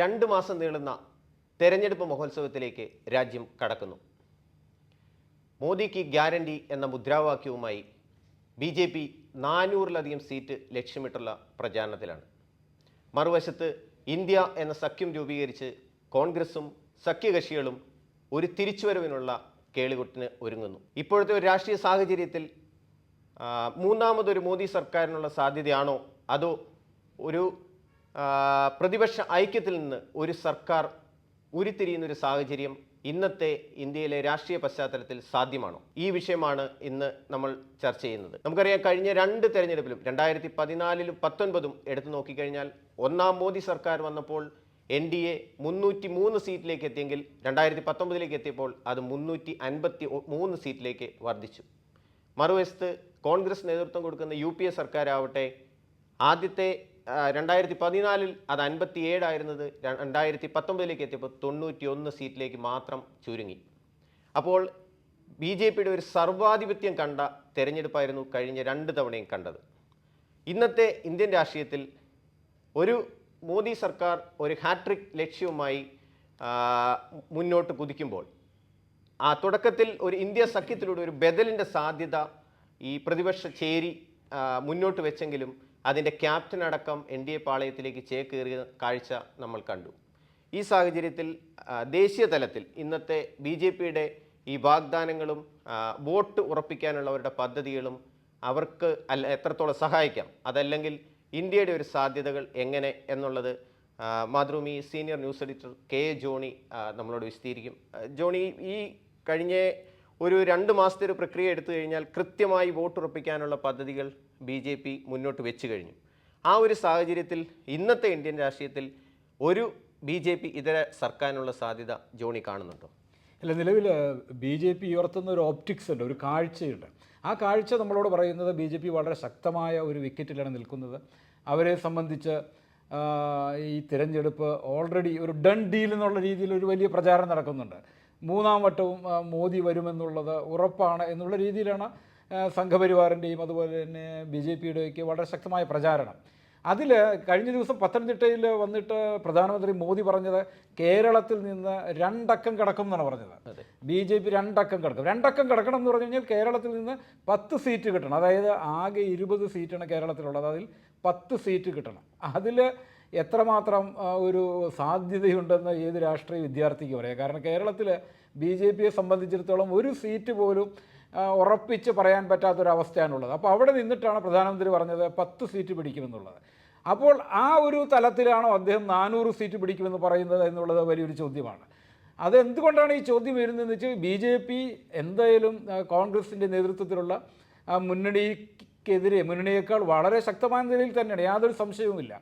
രണ്ട് മാസം നീളുന്ന തെരഞ്ഞെടുപ്പ് മഹോത്സവത്തിലേക്ക് രാജ്യം കടക്കുന്നു. മോദിക്ക് ഗ്യാരണ്ടി എന്ന മുദ്രാവാക്യവുമായി ബി ജെ പി നാനൂറിലധികം സീറ്റ് ലക്ഷ്യമിട്ടുള്ള പ്രചാരണത്തിലാണ്. മറുവശത്ത് ഇന്ത്യ എന്ന സഖ്യം രൂപീകരിച്ച് കോൺഗ്രസും സഖ്യകക്ഷികളും ഒരു തിരിച്ചുവരവിനുള്ള കേളികൊട്ടിന് ഒരുങ്ങുന്നു. ഇപ്പോഴത്തെ ഒരു രാഷ്ട്രീയ സാഹചര്യത്തിൽ മൂന്നാമതൊരു മോദി സർക്കാരിനുള്ള സാധ്യതയാണോ? അതോ ഒരു പ്രതിപക്ഷ ഐക്യത്തിൽ നിന്ന് ഒരു സർക്കാർ ഉരുത്തിരിയുന്ന ഒരു സാഹചര്യം ഇന്നത്തെ ഇന്ത്യയിലെ രാഷ്ട്രീയ പശ്ചാത്തലത്തിൽ സാധ്യമാണോ? ഈ വിഷയമാണ് ഇന്ന് നമ്മൾ ചർച്ച ചെയ്യുന്നത്. നമുക്കറിയാം കഴിഞ്ഞ രണ്ട് തെരഞ്ഞെടുപ്പിലും രണ്ടായിരത്തി പതിനാലിലും പത്തൊൻപതും എടുത്തു നോക്കിക്കഴിഞ്ഞാൽ ഒന്നാം മോദി സർക്കാർ വന്നപ്പോൾ എൻ ഡി എ മുന്നൂറ്റി മൂന്ന് സീറ്റിലേക്ക് എത്തിയെങ്കിൽ രണ്ടായിരത്തി പത്തൊമ്പതിലേക്ക് എത്തിയപ്പോൾ അത് മുന്നൂറ്റി അൻപത്തി മൂന്ന് സീറ്റിലേക്ക് വർദ്ധിച്ചു. മറുവശത്ത് കോൺഗ്രസ് നേതൃത്വം കൊടുക്കുന്ന യു പി എ സർക്കാരാവട്ടെ ആദ്യത്തെ രണ്ടായിരത്തി പതിനാലിൽ അത് അൻപത്തി ഏഴായിരുന്നത് രണ്ടായിരത്തി പത്തൊമ്പതിലേക്ക് എത്തിയപ്പോൾ തൊണ്ണൂറ്റി ഒന്ന് സീറ്റിലേക്ക് മാത്രം ചുരുങ്ങി. അപ്പോൾ ബി ജെ പിയുടെ ഒരു സർവാധിപത്യം കണ്ട തെരഞ്ഞെടുപ്പായിരുന്നു കഴിഞ്ഞ രണ്ട് തവണയും കണ്ടത്. ഇന്നത്തെ ഇന്ത്യൻ രാഷ്ട്രീയത്തിൽ ഒരു മോദി സർക്കാർ ഒരു ഹാട്രിക് ലക്ഷ്യവുമായി മുന്നോട്ട് കുതിക്കുമ്പോൾ ആ തുടക്കത്തിൽ ഒരു ഇന്ത്യ സഖ്യത്തിലൂടെ ഒരു ബദലിന്റെ സാധ്യത ഈ പ്രതിപക്ഷ ചേരി മുന്നോട്ട് വെച്ചെങ്കിലും അതിന്റെ ക്യാപ്റ്റൻ അടക്കം എൻ ഡി എ പാളയത്തിലേക്ക് ചേക്കേറിയ കാഴ്ച നമ്മൾ കണ്ടു. ഈ സാഹചര്യത്തിൽ ദേശീയ തലത്തിൽ ഇന്നത്തെ ബി ജെ പിയുടെ ഈ വാഗ്ദാനങ്ങളും വോട്ട് ഉറപ്പിക്കാനുള്ളവരുടെ പദ്ധതികളും അവർക്ക് അല്ല എത്രത്തോളം സഹായിക്കാം? അതല്ലെങ്കിൽ ഇന്ത്യയുടെ ഒരു സാധ്യതകൾ എങ്ങനെ എന്നുള്ളത് Mathrubhumi senior news editor K Johny നമ്മളോട് വിശദീകരിക്കും. ജോണി ഈ കഴിഞ്ഞ ഒരു രണ്ട് മാസത്തെ ഒരു പ്രക്രിയ എടുത്തു കഴിഞ്ഞാൽ കൃത്യമായി വോട്ടുറപ്പിക്കാനുള്ള പദ്ധതികൾ ബി ജെ പി മുന്നോട്ട് വെച്ച് കഴിഞ്ഞു. ആ ഒരു സാഹചര്യത്തിൽ ഇന്നത്തെ ഇന്ത്യൻ രാഷ്ട്രീയത്തിൽ ഒരു ബി ജെ പി ഇതര സർക്കാരിനുള്ള സാധ്യത ജോണി കാണുന്നുണ്ടോ? അല്ല നിലവിൽ ബി ജെ പി ഉയർത്തുന്ന ഒരു ഓപ്റ്റിക്സ് ഉണ്ട് ഒരു കാഴ്ചയുണ്ട്. ആ കാഴ്ച നമ്മളോട് പറയുന്നത് ബി ജെ പി വളരെ ശക്തമായ ഒരു വിക്കറ്റിലാണ് നിൽക്കുന്നത്. അവരെ സംബന്ധിച്ച് ഈ തിരഞ്ഞെടുപ്പ് ഓൾറെഡി ഒരു ഡൺ ഡീൽ എന്നുള്ള രീതിയിൽ ഒരു വലിയ പ്രചാരണം നടക്കുന്നുണ്ട്. മൂന്നാം വട്ടവും മോദി വരുമെന്നുള്ളത് ഉറപ്പാണ് എന്നുള്ള രീതിയിലാണ് സംഘപരിവാറിന്റെയും അതുപോലെ തന്നെ ബി ജെ പിയുടെയൊക്കെ വളരെ ശക്തമായ പ്രചാരണം. അതിൽ കഴിഞ്ഞ ദിവസം പത്തനംതിട്ടയിൽ വന്നിട്ട് പ്രധാനമന്ത്രി മോദി പറഞ്ഞത് കേരളത്തിൽ നിന്ന് രണ്ടക്കം കിടക്കും എന്നാണ് പറഞ്ഞത്. ബി ജെ പി രണ്ടക്കം കിടക്കും. രണ്ടക്കം കിടക്കണം എന്ന് പറഞ്ഞു കഴിഞ്ഞാൽ കേരളത്തിൽ നിന്ന് പത്ത് സീറ്റ് കിട്ടണം. അതായത് ആകെ ഇരുപത് സീറ്റാണ് കേരളത്തിലുള്ളത്. അതിൽ പത്ത് സീറ്റ് കിട്ടണം. അതിൽ എത്രമാത്രം ഒരു സാധ്യതയുണ്ടെന്ന് ഏത് രാഷ്ട്രീയ വിദ്യാർത്ഥിക്ക് പറയാം. കാരണം കേരളത്തിൽ ബി ജെ പിയെ സംബന്ധിച്ചിടത്തോളം ഒരു സീറ്റ് പോലും ഉറപ്പിച്ച് പറയാൻ പറ്റാത്തൊരവസ്ഥയാണുള്ളത്. അപ്പോൾ അവിടെ നിന്നിട്ടാണ് പ്രധാനമന്ത്രി പറഞ്ഞത് പത്ത് സീറ്റ് പിടിക്കുമെന്നുള്ളത്. അപ്പോൾ ആ ഒരു തലത്തിലാണോ അദ്ദേഹം നാനൂറ് സീറ്റ് പിടിക്കുമെന്ന് പറയുന്നത് എന്നുള്ളത് വലിയൊരു ചോദ്യമാണ്. അതെന്തുകൊണ്ടാണ് ഈ ചോദ്യം വരുന്നതെന്ന് വെച്ചാൽ ബി ജെ പി എന്തായാലും കോൺഗ്രസിന്റെ നേതൃത്വത്തിലുള്ള മുന്നണിക്കെതിരെ മുന്നണിയേക്കാൾ വളരെ ശക്തമായ നിലയിൽ തന്നെയാണ്. യാതൊരു സംശയവുമില്ല.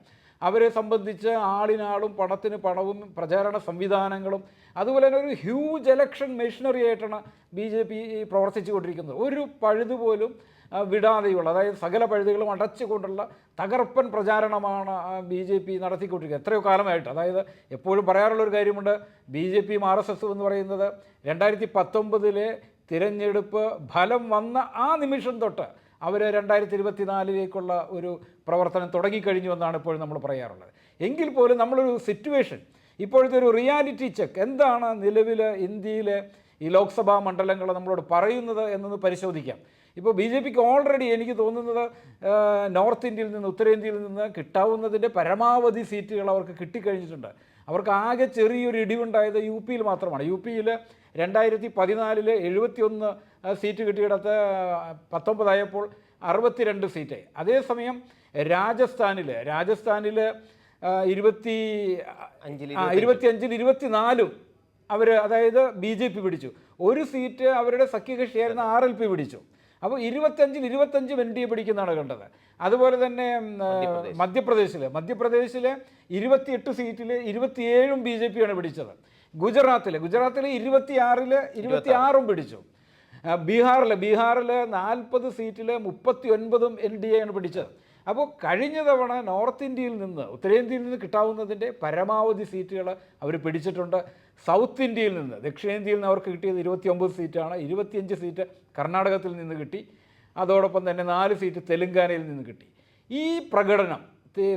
അവരെ സംബന്ധിച്ച് ആളിനാളും പണത്തിന് പണവും പ്രചാരണ സംവിധാനങ്ങളും അതുപോലെ തന്നെ ഒരു ഹ്യൂജ് എലക്ഷൻ മെഷീനറി ആയിട്ടാണ് ബി ജെ പി പ്രവർത്തിച്ചു കൊണ്ടിരിക്കുന്നത് ഒരു പഴുതുപോലും വിടാതെയുള്ള അതായത് സകല പഴുതുകളും അടച്ചുകൊണ്ടുള്ള തകർപ്പൻ പ്രചാരണമാണ് ബി ജെ പി നടത്തിക്കൊണ്ടിരിക്കുന്നത്. എത്രയോ കാലമായിട്ട്. അതായത് എപ്പോഴും പറയാറുള്ള ഒരു കാര്യമുണ്ട് ബി ജെ പിയും ആർ എസ് എസും എന്ന് പറയുന്നത് രണ്ടായിരത്തി പത്തൊമ്പതിലെ തിരഞ്ഞെടുപ്പ് ഫലം വന്ന ആ നിമിഷം തൊട്ട് അവർ രണ്ടായിരത്തി ഇരുപത്തിനാലിലേക്കുള്ള ഒരു പ്രവർത്തനം തുടങ്ങിക്കഴിഞ്ഞു എന്നാണ് ഇപ്പോഴും നമ്മൾ പറയാറുള്ളത്. എങ്കിൽ പോലും നമ്മളൊരു സിറ്റുവേഷൻ ഇപ്പോഴത്തെ ഒരു റിയാലിറ്റി ചെക്ക് എന്താണ് നിലവിൽ ഇന്ത്യയിലെ ഈ ലോക്സഭാ മണ്ഡലങ്ങൾ നമ്മളോട് പറയുന്നത് എന്നൊന്ന് പരിശോധിക്കാം. ഇപ്പോൾ ബി ജെ പിക്ക് ഓൾറെഡി എനിക്ക് തോന്നുന്നത് നോർത്ത് ഇന്ത്യയിൽ നിന്ന് ഉത്തരേന്ത്യയിൽ നിന്ന് കിട്ടാവുന്നതിന്റെ പരമാവധി സീറ്റുകൾ അവർക്ക് കിട്ടിക്കഴിഞ്ഞിട്ടുണ്ട്. അവർക്ക് ആകെ ചെറിയൊരു ഇടിവുണ്ടായത് യു പിയിൽ മാത്രമാണ്. യു പിയിൽ രണ്ടായിരത്തി പതിനാലിൽ എഴുപത്തിയൊന്ന് സീറ്റ് കിട്ടിയിടത്ത് പത്തൊമ്പതായപ്പോൾ അറുപത്തിരണ്ട് സീറ്റായി അതേസമയം രാജസ്ഥാനിൽ രാജസ്ഥാനിൽ ഇരുപത്തി അഞ്ചിൽ ഇരുപത്തിയഞ്ചിൽ ഇരുപത്തിനാലും അവർ അതായത് ബി ജെ പി പിടിച്ചു. ഒരു സീറ്റ് അവരുടെ സഖ്യകക്ഷിയായിരുന്ന ആർ എൽ പി പിടിച്ചു. അപ്പോൾ ഇരുപത്തഞ്ചിൽ ഇരുപത്തഞ്ചും എൻ ഡി എ പിടിക്കുന്നതാണ് കണ്ടത്. അതുപോലെ തന്നെ മധ്യപ്രദേശിൽ മധ്യപ്രദേശിലെ ഇരുപത്തിയെട്ട് സീറ്റിൽ ഇരുപത്തിയേഴും ബി ജെ പിയാണ് പിടിച്ചത്. ഗുജറാത്തിൽ ഗുജറാത്തിൽ ഇരുപത്തിയാറിൽ ഇരുപത്തിയാറും പിടിച്ചു. ബീഹാറിൽ ബീഹാറിൽ നാൽപ്പത് സീറ്റിൽ മുപ്പത്തി ഒൻപതും എൻ ഡി എയാണ് പിടിച്ചത്. അപ്പോൾ കഴിഞ്ഞ തവണ നോർത്ത് ഇന്ത്യയിൽ നിന്ന് ഉത്തരേന്ത്യയിൽ നിന്ന് കിട്ടാവുന്നതിന്റെ പരമാവധി സീറ്റുകൾ അവർ പിടിച്ചിട്ടുണ്ട്. സൗത്ത് ഇന്ത്യയിൽ നിന്ന് ദക്ഷിണേന്ത്യയിൽ നിന്ന് അവർക്ക് കിട്ടിയത് ഇരുപത്തി ഒമ്പത് സീറ്റാണ്. ഇരുപത്തിയഞ്ച് സീറ്റ് കർണാടകത്തിൽ നിന്ന് കിട്ടി. അതോടൊപ്പം തന്നെ നാല് സീറ്റ് തെലുങ്കാനയിൽ നിന്ന് കിട്ടി. ഈ പ്രകടനം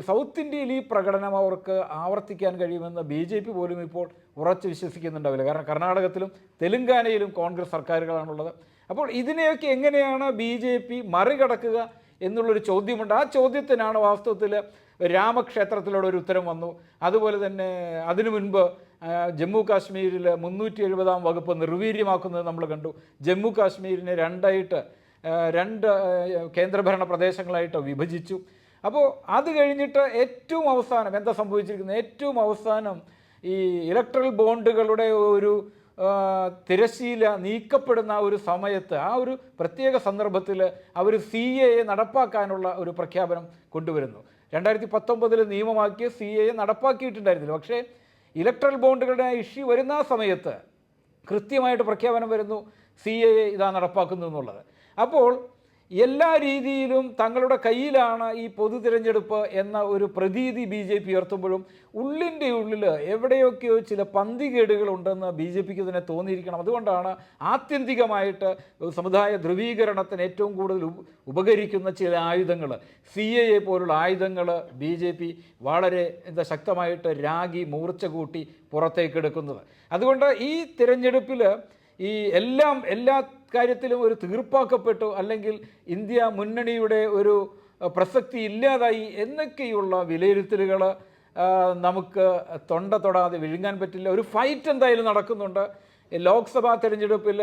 സൗത്ത് ഇന്ത്യയിൽ ഈ പ്രകടനം അവർക്ക് ആവർത്തിക്കാൻ കഴിയുമെന്ന് ബി ജെ പി പോലും ഇപ്പോൾ ഉറച്ച് വിശ്വസിക്കുന്നുണ്ടാവില്ല. കാരണം കർണാടകത്തിലും തെലുങ്കാനയിലും കോൺഗ്രസ് സർക്കാരുകളാണുള്ളത്. അപ്പോൾ ഇതിനെയൊക്കെ എങ്ങനെയാണ് ബി ജെ പി മറികടക്കുക എന്നുള്ളൊരു ചോദ്യമുണ്ട്. ആ ചോദ്യത്തിനാണ് വാസ്തവത്തിൽ രാമക്ഷേത്രത്തിലൂടെ ഒരു ഉത്തരം വന്നു. അതുപോലെ തന്നെ അതിനു മുൻപ് ജമ്മു കാശ്മീരിൽ മുന്നൂറ്റി എഴുപതാം വകുപ്പ് നിർവീര്യമാക്കുന്നത് നമ്മൾ കണ്ടു. ജമ്മു കാശ്മീരിനെ രണ്ടായിട്ട് രണ്ട് കേന്ദ്രഭരണ പ്രദേശങ്ങളായിട്ട് വിഭജിച്ചു. അപ്പോൾ അത് കഴിഞ്ഞിട്ട് ഏറ്റവും അവസാനം എന്താ സംഭവിച്ചിരിക്കുന്നത്? ഏറ്റവും അവസാനം ഈ ഇലക്ട്രൽ ബോണ്ടുകളുടെ ഒരു തിരശീല നീക്കപ്പെടുന്ന ഒരു സമയത്ത് ആ ഒരു പ്രത്യേക സന്ദർഭത്തിൽ അവർ സി എ നടപ്പാക്കാനുള്ള ഒരു പ്രഖ്യാപനം കൊണ്ടുവരുന്നു. രണ്ടായിരത്തി പത്തൊമ്പതിൽ നിയമമാക്കിയ സി എ നടപ്പാക്കിയിട്ടുണ്ടായിരുന്നില്ല. പക്ഷേ ഇലക്ട്രൽ ബോണ്ടുകളുടെ ഇഷ്യൂ വരുന്ന ആ സമയത്ത് കൃത്യമായിട്ട് പ്രഖ്യാപനം വരുന്നു. സി എ ഇതാ നടപ്പാക്കുന്നു എന്നുള്ളത്. അപ്പോൾ എല്ലാ രീതിയിലും തങ്ങളുടെ കയ്യിലാണ് ഈ പൊതു തിരഞ്ഞെടുപ്പ് എന്ന ഒരു പ്രതീതി ബി ജെ പി ഉയർത്തുമ്പോഴും ഉള്ളിന്റെ ഉള്ളിൽ എവിടെയൊക്കെയോ ചില പന്തികേടുകൾ ഉണ്ടെന്ന് ബി ജെ പിക്ക് തന്നെ തോന്നിയിരിക്കണം. അതുകൊണ്ടാണ് ആത്യന്തികമായിട്ട് സമുദായ ധ്രുവീകരണത്തിന് ഏറ്റവും കൂടുതൽ ഉപകരിക്കുന്ന ചില ആയുധങ്ങൾ. സി എ എ പോലുള്ള ആയുധങ്ങൾ ബി ജെ പി വളരെ എന്താ ശക്തമായിട്ട് രാഗി മൂർച്ച കൂട്ടി പുറത്തേക്കെടുക്കുന്നത്. അതുകൊണ്ട് ഈ തിരഞ്ഞെടുപ്പിൽ ഈ എല്ലാം എല്ലാ കാര്യത്തിലും ഒരു തീർപ്പാക്കപ്പെട്ടു. അല്ലെങ്കിൽ ഇന്ത്യ മുന്നണിയുടെ ഒരു പ്രസക്തി ഇല്ലാതായി എന്നൊക്കെയുള്ള വിലയിരുത്തലുകൾ നമുക്ക് തൊണ്ട തൊടാതെ വിഴുങ്ങാൻ പറ്റില്ല. ഒരു ഫൈറ്റ് എന്തായാലും നടക്കുന്നുണ്ട്. ലോക്സഭാ തെരഞ്ഞെടുപ്പിൽ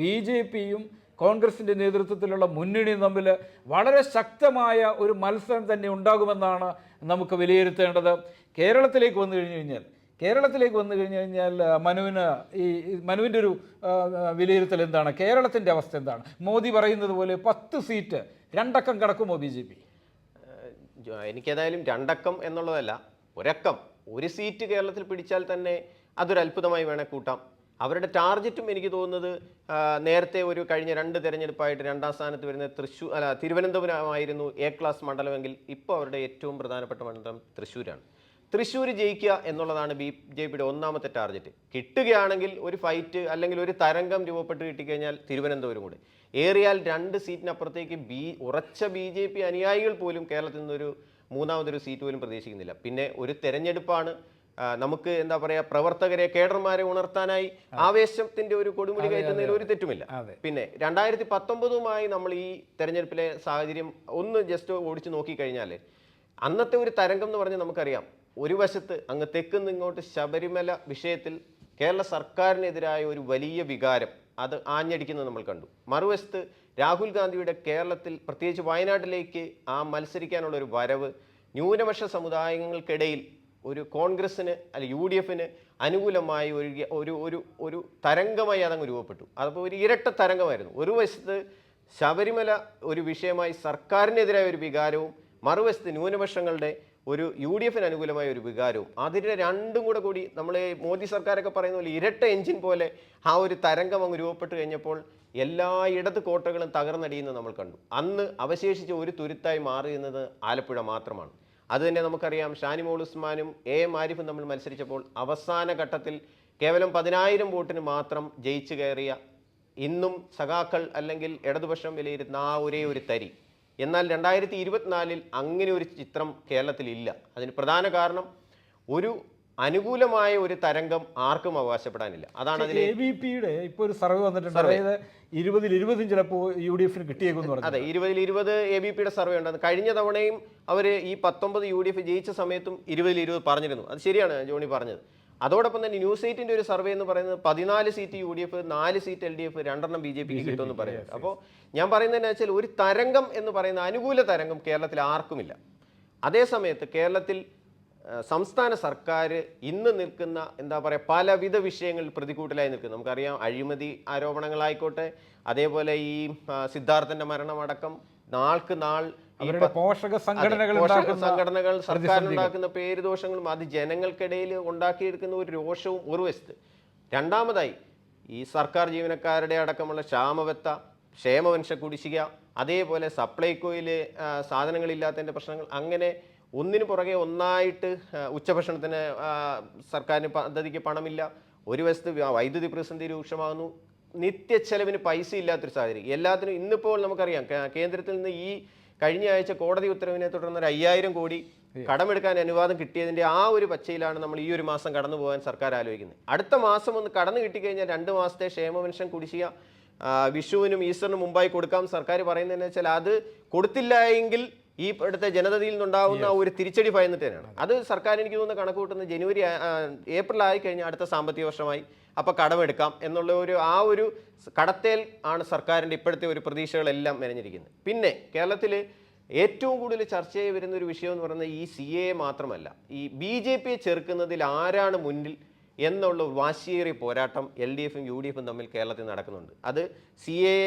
ബി ജെ പിയും കോൺഗ്രസിന്റെ നേതൃത്വത്തിലുള്ള മുന്നണിയും തമ്മിൽ വളരെ ശക്തമായ ഒരു മത്സരം തന്നെ ഉണ്ടാകുമെന്നാണ് നമുക്ക് വിലയിരുത്തേണ്ടത്. കേരളത്തിലേക്ക് വന്നു കഴിഞ്ഞു കഴിഞ്ഞാൽ കേരളത്തിലേക്ക് വന്നു കഴിഞ്ഞു കഴിഞ്ഞാൽ മനുവിന് ഈ മനുവിന്റെ ഒരു വിലയിരുത്തൽ എന്താണ്? കേരളത്തിന്റെ അവസ്ഥ എന്താണ്? മോദി പറയുന്നത് പോലെ പത്ത് സീറ്റ് രണ്ടക്കം കടക്കുമോ ബി ജെ പി? എനിക്കേതായാലും രണ്ടക്കം എന്നുള്ളതല്ല ഒരക്കം. ഒരു സീറ്റ് കേരളത്തിൽ പിടിച്ചാൽ തന്നെ അതൊരു അത്ഭുതമായി വേണേൽ കൂട്ടാം. അവരുടെ ടാർഗറ്റും എനിക്ക് തോന്നുന്നത് നേരത്തെ ഒരു കഴിഞ്ഞ രണ്ട് തെരഞ്ഞെടുപ്പായിട്ട് രണ്ടാം സ്ഥാനത്ത് വരുന്ന തൃശ്ശൂർ അല്ല തിരുവനന്തപുരമായിരുന്നു എ ക്ലാസ് മണ്ഡലമെങ്കിൽ ഇപ്പോൾ അവരുടെ ഏറ്റവും പ്രധാനപ്പെട്ട മണ്ഡലം തൃശ്ശൂരാണ്. തൃശ്ശൂർ ജയിക്കുക എന്നുള്ളതാണ് ബി ജെ പിയുടെ ഒന്നാമത്തെ ടാർഗറ്റ്. കിട്ടുകയാണെങ്കിൽ ഒരു ഫൈറ്റ് അല്ലെങ്കിൽ ഒരു തരംഗം രൂപപ്പെട്ട് കിട്ടിക്കഴിഞ്ഞാൽ തിരുവനന്തപുരം കൂടെ. ഏറിയാൽ രണ്ട് സീറ്റിനപ്പുറത്തേക്ക് ബി ഉറച്ച ബി ജെ പി അനുയായികൾ പോലും കേരളത്തിൽ നിന്നൊരു മൂന്നാമതൊരു സീറ്റ് പോലും പ്രതീക്ഷിക്കുന്നില്ല. പിന്നെ ഒരു തെരഞ്ഞെടുപ്പാണ്. നമുക്ക് എന്താ പറയുക പ്രവർത്തകരെ കേഡർമാരെ ഉണർത്താനായി ആവേശത്തിന്റെ ഒരു കൊടുമുടി കയറ്റുന്നതിൽ ഒരു തെറ്റുമില്ല. പിന്നെ രണ്ടായിരത്തി പത്തൊമ്പതുമായി നമ്മൾ ഈ തെരഞ്ഞെടുപ്പിലെ സാഹചര്യം ഒന്ന് ജസ്റ്റ് ഓടിച്ചു നോക്കിക്കഴിഞ്ഞാൽ അന്നത്തെ ഒരു തരംഗം എന്ന് പറഞ്ഞാൽ നമുക്കറിയാം. ഒരു വശത്ത് അങ്ങ് തെക്കുന്ന് ഇങ്ങോട്ട് ശബരിമല വിഷയത്തിൽ കേരള സർക്കാരിനെതിരായ ഒരു വലിയ വികാരം അത് ആഞ്ഞടിക്കുന്നത് നമ്മൾ കണ്ടു. മറുവശത്ത് രാഹുൽ ഗാന്ധിയുടെ കേരളത്തിൽ പ്രത്യേകിച്ച് വയനാട്ടിലേക്ക് ആ മത്സരിക്കാനുള്ള ഒരു വരവ് ന്യൂനപക്ഷ സമുദായങ്ങൾക്കിടയിൽ ഒരു കോൺഗ്രസ്സിന് അല്ലെ യു ഡി എഫിന് അനുകൂലമായി ഒരു ഒരു ഒരു ഒരു തരംഗമായി അതങ്ങ് രൂപപ്പെട്ടു. അതപ്പോൾ ഒരു ഇരട്ട തരംഗമായിരുന്നു. ഒരു വശത്ത് ശബരിമല ഒരു വിഷയമായി സർക്കാരിനെതിരായ ഒരു വികാരവും മറുവശത്ത് ന്യൂനപക്ഷങ്ങളുടെ ഒരു യു ഡി എഫിന് അനുകൂലമായ ഒരു വികാരവും അതിന്റെ രണ്ടും കൂടെ കൂടി നമ്മൾ മോദി സർക്കാരൊക്കെ പറയുന്ന പോലെ ഇരട്ട എഞ്ചിൻ പോലെ ആ ഒരു തരംഗം അങ്ങ് രൂപപ്പെട്ട് കഴിഞ്ഞപ്പോൾ എല്ലാ ഇടത് കോട്ടകളും തകർന്നടിയുന്നത് നമ്മൾ കണ്ടു. അന്ന് അവശേഷിച്ച ഒരു തുരുത്തായി മാറിയുന്നത് ആലപ്പുഴ മാത്രമാണ്. അതുതന്നെ നമുക്കറിയാം ഷാനിമോൾ ഉസ്മാനും എ എം ആരിഫും തമ്മിൽ മത്സരിച്ചപ്പോൾ അവസാന ഘട്ടത്തിൽ കേവലം പതിനായിരം വോട്ടിന് മാത്രം ജയിച്ചു കയറിയ ഇന്നും സഖാക്കൾ അല്ലെങ്കിൽ ഇടതുപക്ഷം വിലയിരുത്തുന്ന ആ ഒരേ ഒരു തരി. എന്നാൽ രണ്ടായിരത്തി ഇരുപത്തിനാലിൽ അങ്ങനെ ഒരു ചിത്രം കേരളത്തിലില്ല. അതിന് പ്രധാന കാരണം ഒരു അനുകൂലമായ ഒരു തരംഗം ആർക്കും അവകാശപ്പെടാനില്ല. അതാണ് അതിൽ എ ബി പിയുടെ ഇപ്പോൾ ഒരു സർവേ വന്നിട്ടുണ്ട്. അതായത് ഇരുപതിൽ ഇരുപതും ചിലപ്പോൾ യു ഡി എഫിന് കിട്ടിയേക്കും പറഞ്ഞു അതെ ഇരുപതിൽ ഇരുപത് എ ബി പിയുടെ സർവേ ഉണ്ട്. കഴിഞ്ഞ തവണയും അവർ ഈ പത്തൊമ്പത് യു ഡി എഫ് ജയിച്ച സമയത്തും ഇരുപതിൽ ഇരുപത് പറഞ്ഞിരുന്നു. അത് ശരിയാണ് ജോണി പറഞ്ഞത്. അതോടൊപ്പം തന്നെ ന്യൂസ് എയ്റ്റിന്റെ ഒരു സർവേ എന്ന് പറയുന്നത് പതിനാല് സീറ്റ് യു ഡി എഫ് നാല് സീറ്റ് എൽ ഡി എഫ് രണ്ടെണ്ണം ബി ജെ പിക്ക് കിട്ടുമെന്ന് പറയുന്നത്. അപ്പോൾ ഞാൻ പറയുന്നത് വെച്ചാൽ ഒരു തരംഗം എന്ന് പറയുന്ന അനുകൂല തരംഗം കേരളത്തിൽ ആർക്കുമില്ല. അതേ സമയത്ത് കേരളത്തിൽ സംസ്ഥാന സർക്കാർ ഇന്ന് നിൽക്കുന്ന എന്താ പറയുക പലവിധ വിഷയങ്ങളിൽ പ്രതികൂട്ടിലായി നിൽക്കുന്നു. നമുക്കറിയാം അഴിമതി ആരോപണങ്ങളായിക്കോട്ടെ അതേപോലെ ഈ സിദ്ധാർത്ഥന്റെ മരണമടക്കം നാൾക്ക് നാൾ അവരുടെ പോഷക സംഘടനകൾ സംഘടനകൾ സർക്കാർ ഉണ്ടാക്കുന്ന ഉണ്ടാക്കുന്ന പേരുദോഷങ്ങളും അത് ജനങ്ങൾക്കിടയിൽ ഉണ്ടാക്കിയെടുക്കുന്ന ഒരു രോഷവും ഒരു വശത്ത്. രണ്ടാമതായി ഈ സർക്കാർ ജീവനക്കാരുടെ അടക്കമുള്ള ക്ഷാമബത്ത ക്ഷേമവംശ കുടിശ്ശിക അതേപോലെ സപ്ലൈകോയിലെ സാധനങ്ങളില്ലാത്തതിന്റെ പ്രശ്നങ്ങൾ അങ്ങനെ ഒന്നിനു പുറകെ ഒന്നായിട്ട് ഉച്ചഭക്ഷണത്തിന് സർക്കാരിന് പദ്ധതിക്ക് പണമില്ല. ഒരു വശത്ത് വൈദ്യുതി പ്രതിസന്ധി രൂക്ഷമാകുന്നു. നിത്യച്ചെലവിന് പൈസ ഇല്ലാത്തൊരു സാഹചര്യം. എല്ലാത്തിനും ഇന്നിപ്പോൾ നമുക്കറിയാം കേന്ദ്രത്തിൽ നിന്ന് ഈ കഴിഞ്ഞ ആഴ്ച കോടതി ഉത്തരവിനെ തുടർന്ന് ഒരു അയ്യായിരം കോടി കടമെടുക്കാൻ അനുവാദം കിട്ടിയതിന്റെ ആ ഒരു പച്ചയിലാണ് നമ്മൾ ഈ ഒരു മാസം കടന്നു പോകാൻ സർക്കാർ ആലോചിക്കുന്നത്. അടുത്ത മാസം ഒന്ന് കടന്നു കിട്ടിക്കഴിഞ്ഞാൽ രണ്ട് മാസത്തെ ക്ഷേമ പെൻഷൻ കുടിശ്ശിക വിഷുവിനും ഈസ്റ്ററിനും മുമ്പായി കൊടുക്കാം. സർക്കാർ പറയുന്നതെന്ന് വെച്ചാൽ അത് കൊടുത്തില്ല എങ്കിൽ ഈ ഇവിടുത്തെ ജനതയിൽ നിന്നുണ്ടാവുന്ന ഒരു തിരിച്ചടി ഭയന്നിട്ട് തന്നെയാണ്. അത് സർക്കാർ എനിക്ക് തോന്നുന്ന കണക്ക് കൂട്ടുന്ന ജനുവരി ഏപ്രിൽ ആയി കഴിഞ്ഞാൽ അടുത്ത സാമ്പത്തിക വർഷമായി അപ്പോൾ കടമെടുക്കാം എന്നുള്ള ഒരു ആ ഒരു കടത്തേൽ ആണ് സർക്കാരിന്റെ ഇപ്പോഴത്തെ ഒരു പ്രതീക്ഷകളെല്ലാം മെനഞ്ഞിരിക്കുന്നത്. പിന്നെ കേരളത്തിൽ ഏറ്റവും കൂടുതൽ ചർച്ചയായി വരുന്ന ഒരു വിഷയം എന്ന് പറയുന്നത് ഈ സി എ മാത്രമല്ല. ഈ ബി ജെ പിയെ ചെറുക്കുന്നതിൽ ആരാണ് മുന്നിൽ എന്നുള്ള വാശിയേറിയ പോരാട്ടം എൽ ഡി എഫും യു ഡി എഫും തമ്മിൽ കേരളത്തിൽ നടക്കുന്നുണ്ട്. അത് സി എ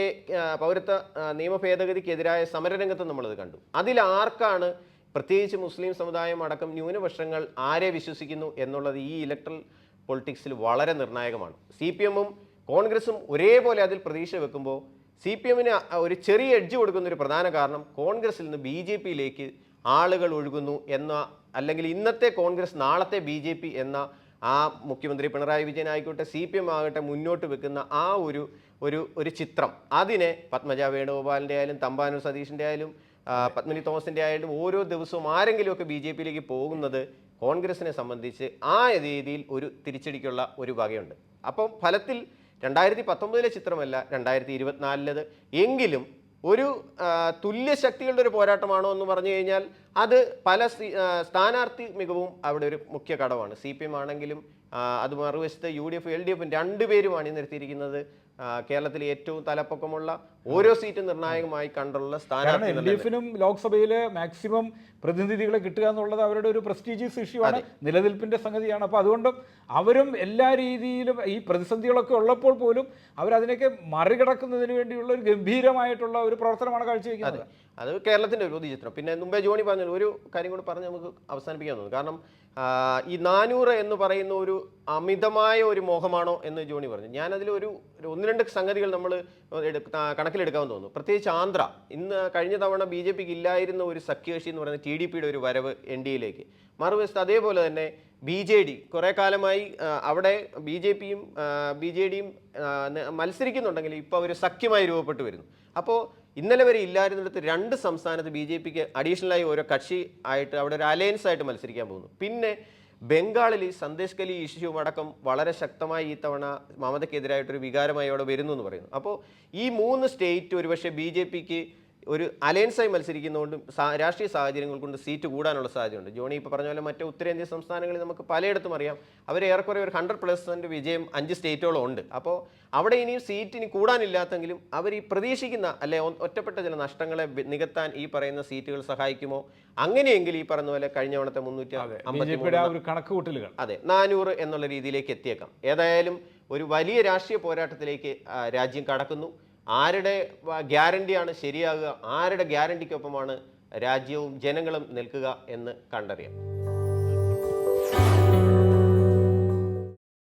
പൗരത്വ നിയമ ഭേദഗതിക്കെതിരായ സമരരംഗത്ത് നമ്മളത് കണ്ടു. അതിൽ ആർക്കാണ് പ്രത്യേകിച്ച് മുസ്ലിം സമുദായം അടക്കം ന്യൂനപക്ഷങ്ങൾ ആരെ വിശ്വസിക്കുന്നു എന്നുള്ളത് ഈ ഇലക്ട്രൽ പൊളിറ്റിക്സിൽ വളരെ നിർണായകമാണ്. സി പി എമ്മും കോൺഗ്രസും ഒരേപോലെ അതിൽ പ്രതീക്ഷ വെക്കുമ്പോൾ സി പി എമ്മിന് ഒരു ചെറിയ എഡ്ജ് കൊടുക്കുന്ന ഒരു പ്രധാന കാരണം കോൺഗ്രസിൽ നിന്ന് ബി ജെ പിയിലേക്ക് ആളുകൾ ഒഴുകുന്നു എന്ന അല്ലെങ്കിൽ ഇന്നത്തെ കോൺഗ്രസ് നാളത്തെ ബി ജെ പി എന്ന ആ മുഖ്യമന്ത്രി പിണറായി വിജയൻ ആയിക്കോട്ടെ സി പി എം ആകട്ടെ മുന്നോട്ട് വെക്കുന്ന ആ ഒരു ഒരു ഒരു ചിത്രം. അതിനെ പത്മജ വേണുഗോപാലിന്റെ ആയാലും തമ്പാനൂർ സതീഷിന്റെ ആയാലും പത്മിനി തോമസിന്റെ ആയാലും ഓരോ ദിവസവും ആരെങ്കിലുമൊക്കെ ബി ജെ പിയിലേക്ക് പോകുന്നത് കോൺഗ്രസിനെ സംബന്ധിച്ച് ആ രീതിയിൽ ഒരു തിരിച്ചടിക്കുള്ള ഒരു വകയുണ്ട്. അപ്പം ഫലത്തിൽ രണ്ടായിരത്തി പത്തൊമ്പതിലെ ചിത്രമല്ല രണ്ടായിരത്തി ഇരുപത്തിനാലിലത് എങ്കിലും ഒരു തുല്യ ശക്തികളുടെ ഒരു പോരാട്ടമാണോ എന്ന് പറഞ്ഞു കഴിഞ്ഞാൽ അത് പല സ്ഥാനാർത്ഥി മികവും അവിടെ ഒരു മുഖ്യ ഘടകമാണ്. സി പി എം ആണെങ്കിലും അത് മറുവശത്ത് U D F L D എഫും രണ്ടുപേരും അണിനിരത്തിയിരിക്കുന്നത് ആ, കേരളത്തിലെ ഏറ്റവും തലപ്പൊക്കമുള്ള ഓരോ സീറ്റ് നിർണായകമായി കണ്ടുള്ള സ്ഥാനാർത്ഥി എൽ ഡി എഫിനും ലോക്സഭയിലെ മാക്സിമം പ്രതിനിധികളെ കിട്ടുക എന്നുള്ളത് അവരുടെ ഒരു പ്രസ്റ്റീജിയസ് ഇഷ്യൂ ആണ് നിലനിൽപ്പിന്റെ സംഗതിയാണ്. അപ്പോൾ അതുകൊണ്ടും അവരും എല്ലാ രീതിയിലും ഈ പ്രതിസന്ധികളൊക്കെ ഉള്ളപ്പോൾ പോലും അവരതിനൊക്കെ മറികടക്കുന്നതിന് വേണ്ടിയുള്ള ഒരു ഗംഭീരമായിട്ടുള്ള ഒരു പ്രവർത്തനമാണ് കാഴ്ചവെക്കുന്നത്. അത്. കേരളത്തിന്റെ ഒരു ചിത്രം. പിന്നെ മുമ്പേ ജോണി പറഞ്ഞു ഒരു കാര്യം കൂടി പറഞ്ഞ് നമുക്ക് അവസാനിപ്പിക്കാൻ തോന്നുന്നു. കാരണം ഈ നാനൂറ് എന്ന് പറയുന്ന ഒരു അമിതമായ ഒരു മോഹമാണോ എന്ന് ജോണി പറഞ്ഞു. ഞാനതിൽ ഒരു ഒന്ന് രണ്ട് സംഗതികൾ നമ്മൾ കണക്കിലെടുക്കാമെന്ന് തോന്നുന്നു. പ്രത്യേകിച്ച് ആന്ധ്ര. ഇന്ന് കഴിഞ്ഞ തവണ ബി ജെ പിക്ക് ഇല്ലായിരുന്ന ഒരു സഖ്യകക്ഷി എന്ന് പറയുന്ന ടി ഡി പിയുടെ ഒരു വരവ് എൻ ഡി എയിലേക്ക്. മറുവശത്ത് അതേപോലെ തന്നെ ബി ജെ ഡി കുറേ കാലമായി അവിടെ ബി ജെ പിയും ബി ജെ ഡിയും മത്സരിക്കുന്നുണ്ടെങ്കിൽ ഇപ്പോൾ അവർ സഖ്യമായി രൂപപ്പെട്ടു വരുന്നു. അപ്പോൾ ഇന്നലെ വരെ ഇല്ലായിരുന്നിടത്ത് രണ്ട് സംസ്ഥാനത്ത് ബി ജെ പിക്ക് അഡീഷണലായി ഓരോ കക്ഷി ആയിട്ട് അവിടെ ഒരു അലയൻസ് ആയിട്ട് മത്സരിക്കാൻ പോകുന്നു. പിന്നെ ബംഗാളിൽ സന്ദേശ് കലി ഇഷ്യൂ അടക്കം വളരെ ശക്തമായി ഈ തവണ മമതയ്ക്കെതിരായിട്ടൊരു വികാരമായി അവിടെ വരുന്നു എന്ന് പറയുന്നു. അപ്പോൾ ഈ മൂന്ന് സ്റ്റേറ്റ് ഒരുപക്ഷെ ബി ജെ പിക്ക് ഒരു അലയൻസായി മത്സരിക്കുന്നതുകൊണ്ടും രാഷ്ട്രീയ സാഹചര്യങ്ങൾ കൊണ്ട് സീറ്റ് കൂടാനുള്ള സാധ്യതയുണ്ട് ജോണി ഇപ്പോൾ പറഞ്ഞ പോലെ മറ്റ് ഉത്തരേന്ത്യൻ സംസ്ഥാനങ്ങളിൽ നമുക്ക് പലയിടത്തും അറിയാം. അവർ ഏറെക്കുറെ ഒരു ഹൺഡ്രഡ് പെർസെന്റ് വിജയം അഞ്ച് സ്റ്റേറ്റുകളും ഉണ്ട്. അപ്പോൾ അവിടെ ഇനിയും സീറ്റ് ഇനി കൂടാനില്ലാത്തെങ്കിലും അവർ ഈ പ്രതീക്ഷിക്കുന്ന അല്ലെ ഒറ്റപ്പെട്ട ചില നഷ്ടങ്ങളെ നികത്താൻ ഈ പറയുന്ന സീറ്റുകൾ സഹായിക്കുമോ? അങ്ങനെയെങ്കിൽ ഈ പറഞ്ഞ പോലെ കഴിഞ്ഞ തവണത്തെ മുന്നൂറ്റി അതെ നാനൂറ് എന്നുള്ള രീതിയിലേക്ക് എത്തിയേക്കാം. ഏതായാലും ഒരു വലിയ രാഷ്ട്രീയ പോരാട്ടത്തിലേക്ക് രാജ്യം കടക്കുന്നു. ആരുടെ ഗ്യാരണ്ടിയാണ് ശരിയാകുക ആരുടെ ഗ്യാരണ്ടിക്കൊപ്പമാണ് രാജ്യവും ജനങ്ങളും നിൽക്കുക എന്ന് കണ്ടറിയാം.